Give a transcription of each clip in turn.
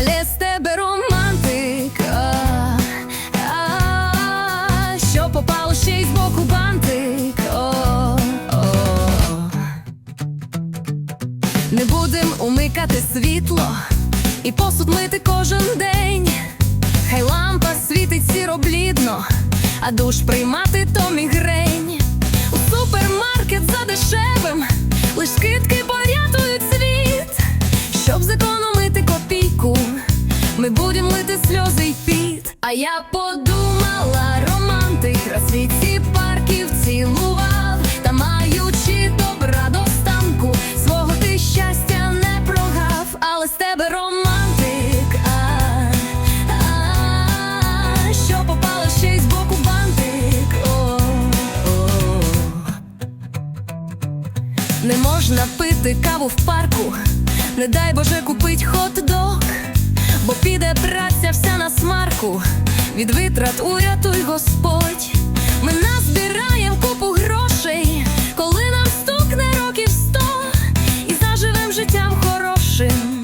але з тебе романтик, а, а, що попало ще й з боку бантик. Не будем умикати світло і посуд мити кожен день. Хай лампа світить сіроблідно, а душ приймати то мігрень. У супермаркет за дешевим, лиш скидки будем лити сльози й піт. А я подумала, романтик розсвіті парків цілував, та маючи добра до станку, свого ти щастя не прогав, але з тебе романтик. Що попало ще й з боку бантик. Не можна пити каву в парку, не дай Боже купить хот-дог, бо піде праця вся на смарку, від витрат урятуй Господь. Ми назбираєм купу грошей, коли нам стукне років сто, і заживем життям хорошим,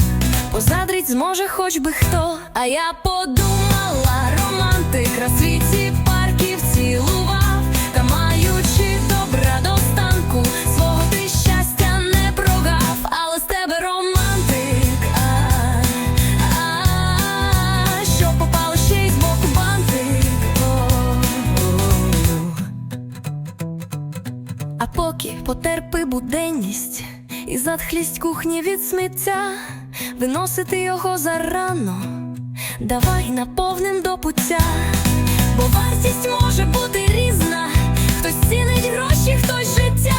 позадрить зможе хоч би хто. А я подумала, романтик розсвіті А потерпи буденність і затхлість кухні від сміття, виносити його зарано, давай наповним до пуття, бо вартість може бути різна, хтось цінить гроші, хтось життя,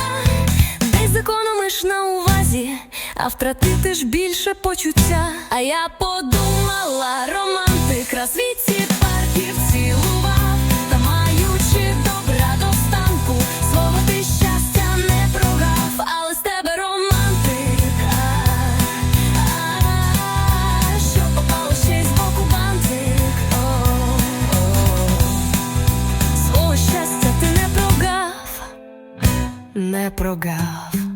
десь зекономиш на увазі, а втратити ж більше почуття. А я подумала, романтик розвіті не прогав.